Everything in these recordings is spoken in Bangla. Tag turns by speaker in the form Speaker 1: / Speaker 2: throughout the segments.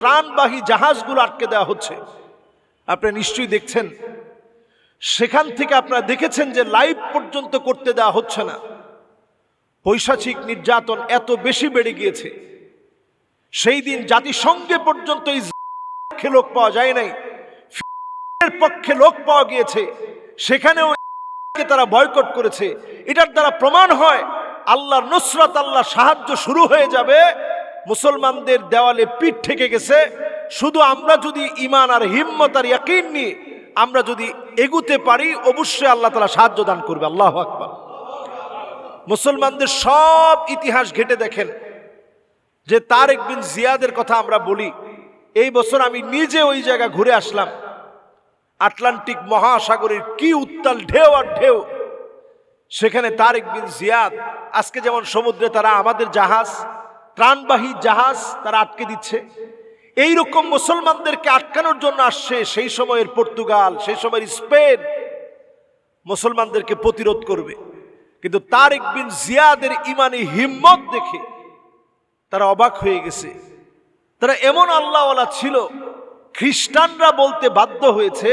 Speaker 1: প্রাণবাহী জাহাজগুলো আটকে দেওয়া হচ্ছে। আপনি নিশ্চয়ই দেখছেন। সেখান থেকে আপনারা দেখেছেন যে লাইভ পর্যন্ত করতে দেওয়া হচ্ছে না। পৈশাচিক নির্যাতন এত বেশি বেড়ে গিয়েছে। সেই দিন জাতিসংঘে পর্যন্ত পক্ষে লোক পাওয়া যায় নাই। পক্ষে লোক পাওয়া গিয়েছে। সেখানেও তারা বয়কট করেছে। এটার দ্বারা প্রমাণ হয়, আল্লাহর নুসরত আল্লাহ সাহায্য শুরু হয়ে যাবে। মুসলমানদের দেওয়ালে পিঠ ঠেকে গেছে। শুধু আমরা যদি ইমান আর হিম্মত আর ইয়াকিন নিয়ে আমরা যদি এগুতে পারি, অবশ্যই আল্লাহ তালা সাহায্য দান করবে। আল্লাহ আকবার। মুসলমানদের সব ইতিহাস ঘেটে দেখেন। যে তারেক বিন জিয়াদের কথা আমরা বলি, এই বছর আমি নিজে ওই জায়গা ঘুরে আসলাম। আটলান্টিক মহাসাগরের কি উত্তাল ঢেউ আর ঢেউ। সেখানে তারেক বিন জিয়াদ, আজকে যেমন সমুদ্রে তারা আমাদের জাহাজ ত্রাণবাহী জাহাজ তারা আটকে দিচ্ছে। এই রকম মুসলমানদেরকে আটকানোর জন্য আসছে সেই সময়ের পর্তুগাল, সেই সময়ের স্পেন। মুসলমানদেরকে প্রতিরোধ করবে। কিন্তু তারেক বিন জিয়াদের ইমানি হিম্মত দেখে তারা অবাক হয়ে গেছে। তারা এমন আল্লাহওয়ালা ছিল, খ্রিস্টানরা বলতে বাধ্য হয়েছে,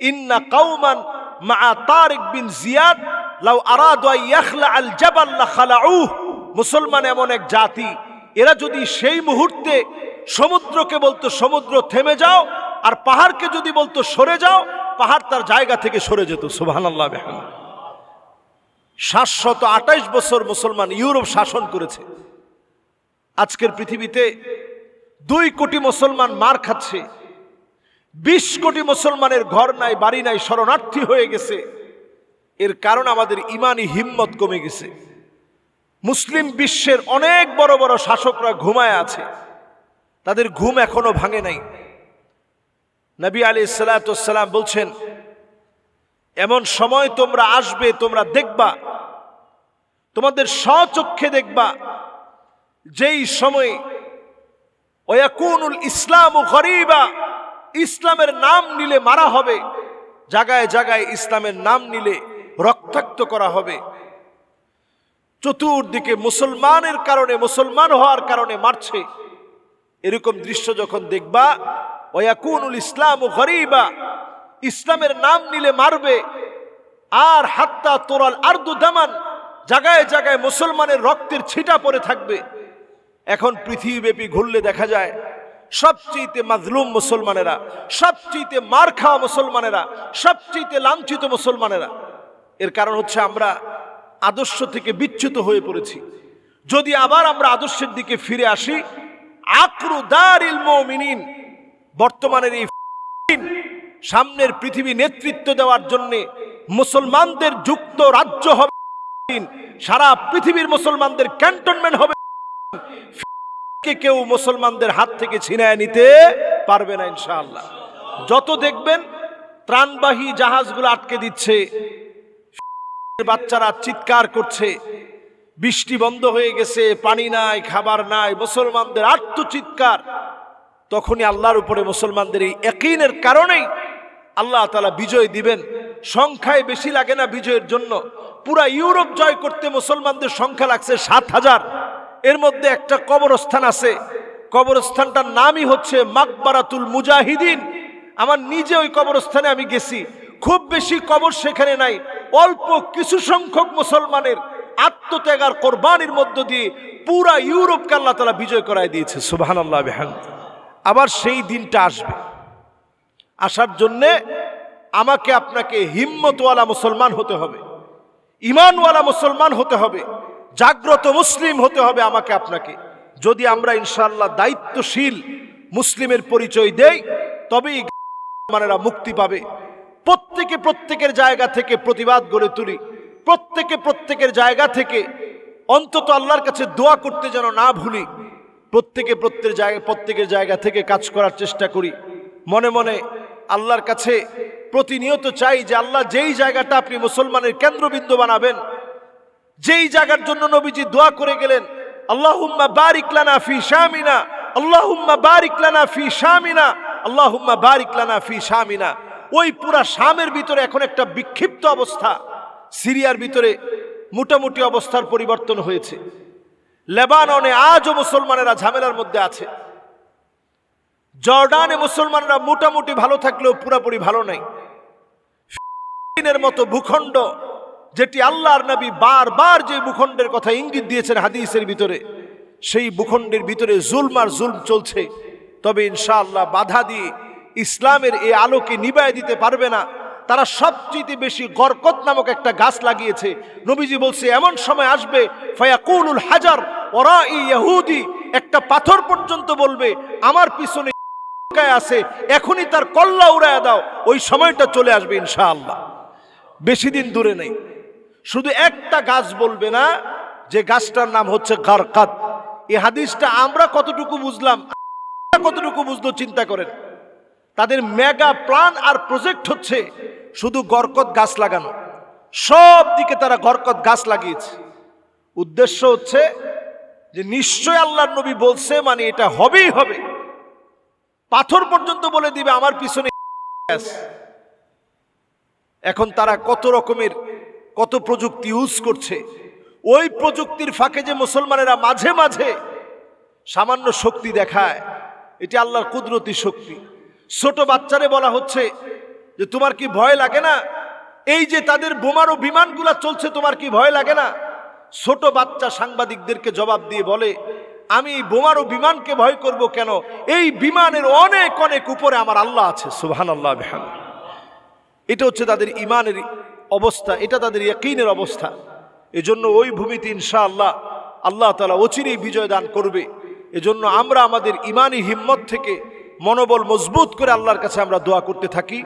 Speaker 1: ইন্না কাউমান মা তারিক বিন জিয়াদ, লাউ আরাদু আল মুসলমান এমন এক জাতি এরা যদি সেই মুহূর্তে সমুদ্রকে বলতো, সমুদ্র, থেমে যাও, আর পাহাড়কে যদি বলতো, সরে যাও, পাহাড় তার জায়গা থেকে সরে যেত, সুবহানাল্লাহ বিহামদিহি সাতশত আটাইশ বছর মুসলমান ইউরোপ শাসন করেছে। আজকের পৃথিবীতে দুই কোটি মুসলমান মার খাচ্ছে, বিশ কোটি মুসলমানের ঘর নাই, বাড়ি নাই, শরণার্থী হয়ে গেছে। এর কারণ আমাদের ইমানই হিম্মত কমে গেছে। মুসলিম বিশ্বের অনেক বড় বড় শাসকরা ঘুমায় আছে। তাদের ঘুম এখনও ভাঙে নাই। নবী আলী সালাম বলছেন, এমন সময় তোমরা আসবে, তোমরা দেখবা, তোমাদের স্বচক্ষে দেখবা, যেই সময় ওয়াকুনুল ইসলাম গরিবা, ইসলামের নাম নিলে মারা হবে, জায়গায় জায়গায় ইসলামের নাম নিলে রক্তাক্ত করা হবে। চতুর্দিকে মুসলমানের কারণে, মুসলমান হওয়ার কারণে মারছে। এরকম দৃশ্য যখন দেখবা, ওয়াকুনুল ইসলাম গরিবা, ইসলামের নাম নিলে মারবে। আর হাত্তা তোরাল আর্দু দামান জায়গায় জায়গায় মুসলমানের রক্তের ছিটা পড়ে থাকবে। এখন পৃথিবীব্যাপী ঘুরলে দেখা যায় সবচেয়ে মাজলুম মুসলমানেরা সবচেয়ে মার খাওয়া মুসলমানেরা সবচেয়ে লাঞ্ছিত মুসলমানেরা। এর কারণ হচ্ছে আমরা আদর্শ থেকে বিচ্যুত হয়ে পড়েছি। যদি আবার আমরা আদর্শের দিকে ফিরে আসি, আকরু দারিল মুমিনিন, বর্তমানের এই সামনের পৃথিবী নেতৃত্ব দেওয়ার জন্য মুসলমানদের যুক্ত রাজ্য হবে সারা পৃথিবীর মুসলমানদের ক্যান্টনমেন্ট হবে কেউ মুসলমানদের হাত থেকে ছিনায় নিতে পারবে না ইনশাআল্লাহ। যত দেখবেন ত্রাণবাহী জাহাজগুলো আটকে দিচ্ছে বাচ্চারা চিৎকার করছে। বৃষ্টি বন্ধ হয়ে গেছে, পানি নাই, খাবার নাই, মুসলমানদের আত্মচিৎকার। তখনই আল্লাহর উপরে মুসলমানদের এই একইনের কারণেই আল্লাহ তালা বিজয় দিবেন। সংখ্যায় বেশি লাগে না বিজয়ের জন্য। পুরা ইউরোপ জয় করতে মুসলমানদের সংখ্যা লাগছে সাত হাজার। এর মধ্যে একটা কবরস্থান আছে। কবরস্থানটার নামই হচ্ছে মাকবারাতুল মুজাহিদিন। আমার নিজে ওই কবরস্থানে আমি গেছি। খুব বেশি কবর সেখানে নাই। অল্প কিছু সংখ্যক মুসলমানের আত্মত্যাগ আর কোরবানির মধ্য দিয়ে পুরা ইউরোপকে আল্লাহ তালা বিজয় করায় দিয়েছে সুবাহান আল্লাহ আবার সেই দিনটা আসবে। আসার জন্যে আমাকে আপনাকে হিম্মতওয়ালা মুসলমান হতে হবে ইমানওয়ালা মুসলমান হতে হবে, জাগ্রত মুসলিম হতে হবে আমাকে আপনাকে। যদি আমরা ইনশাল্লাহ দায়িত্বশীল মুসলিমের পরিচয় দেই, তবেই মুক্তি পাবে। প্রত্যেকে প্রত্যেকের জায়গা থেকে প্রতিবাদ গড়ে তুলি। প্রত্যেকে প্রত্যেকের জায়গা থেকে অন্তত আল্লাহর কাছে দোয়া করতে যেন না ভুলি। প্রত্যেকে প্রত্যেক জায়গা, প্রত্যেকের জায়গা থেকে কাজ করার চেষ্টা করি। মনে মনে আল্লাহর কাছে প্রতিনিয়ত চাই যে আল্লাহ যেই জায়গাটা আপনি মুসলমানের কেন্দ্রবিন্দু বানাবেন, যেই জায়গার জন্য নবীজি দোয়া করে গেলেন, আল্লাহুম্মা বারিক লানা ফি শামিনা, আল্লাহুম্মা বারিক লানা ফি শামিনা, আল্লাহুম্মা বারিক লানা ফি শামিনা। ওই পুরা শামের ভিতরে এখন একটা বিক্ষিপ্ত অবস্থা। সিরিয়ার ভিতরে মোটামুটি অবস্থার পরিবর্তন হয়েছে। লেবাননে আজও মুসলমানেরা ঝামেলার মধ্যে আছে। জর্ডানে মুসলমানরা মোটামুটি ভালো থাকলেও পুরাপুরি ভালো নাই। মতো ভূখণ্ড, যেটি আল্লাহর নবী বারবার যে ভূখণ্ডের কথা ইঙ্গিত দিয়েছেন হাদিসের ভিতরে, সেই ভূখণ্ডের ভিতরে জুলম আর জুলম চলছে। তবে ইনশাআল্লাহ বাধা দিয়ে ইসলামের এই আলোকে নিবায় দিতে পারবে না। তারা সবচেয়ে বেশি গরকত নামক একটা গাছ লাগিয়েছে। নবীজি বলছে, এমন সময় আসবে, ফায়াকুলুল হাজার ওরা ইহুদি। একটা পাথর পর্যন্ত বলবে, আমার পিছনে আছে? এখনই তার কল্লা উড়ায় দাও। ওই সময়টা চলে আসবে ইনশাআল্লাহ। বেশি দিন দূরে নেই। শুধু একটা গাছ বলবে না, যে গাছটার নাম হচ্ছে গারকাত। এই হাদিসটা আমরা কতটুকু বুঝলাম কতটুকু বুঝলো চিন্তা করেন। তাদের মেগা প্ল্যান আর প্রজেক্ট হচ্ছে শুধু গরকত গাছ লাগানো। সব দিকে তারা গরকত গাছ লাগিয়েছে। উদ্দেশ্য হচ্ছে যে নিশ্চয় আল্লাহর নবী বলছে মানে এটা হবেই হবে। পাথর পর্যন্ত বলে দিবে, আমার পিছনে এখন তারা কত রকমের, কত প্রযুক্তি ইউজ করছে। ওই প্রযুক্তির ফাঁকে যে মুসলমানেরা মাঝে মাঝে সামান্য শক্তি দেখায়, এটি আল্লাহর কুদরতি শক্তি। ছোট বাচ্চারে বলা হচ্ছে যে তোমার কি ভয় লাগে না? এই যে তাদের বোমার বিমানগুলা চলছে, তোমার কি ভয় লাগে না? ছোট বাচ্চা সাংবাদিকদেরকে জবাব দিয়ে বলে, আমি এই বোমার ও বিমানকে ভয় করব কেন? এই বিমানের অনেক অনেক উপরে আমার আল্লাহ আছে সুবহান আল্লাহ এটা হচ্ছে তাদের ইমানের অবস্থা, এটা তাদের ইয়াকিনের অবস্থা। এজন্য ওই ভূমিতে ইনশাআল্লাহ আল্লাহ তালা অচিরেই বিজয় দান করবে। এজন্য আমরা আমাদের ইমানি হিম্মত থেকে মনোবল মজবুত করে আল্লাহর কাছে আমরা দোয়া করতে থাকি।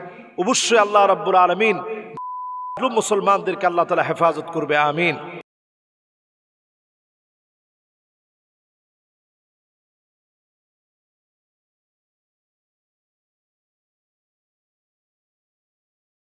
Speaker 1: অবশ্যই আল্লাহ রাব্বুল আলমিন, মুসলমানদেরকে আল্লাহ তালা হেফাজত করবে, আমিন।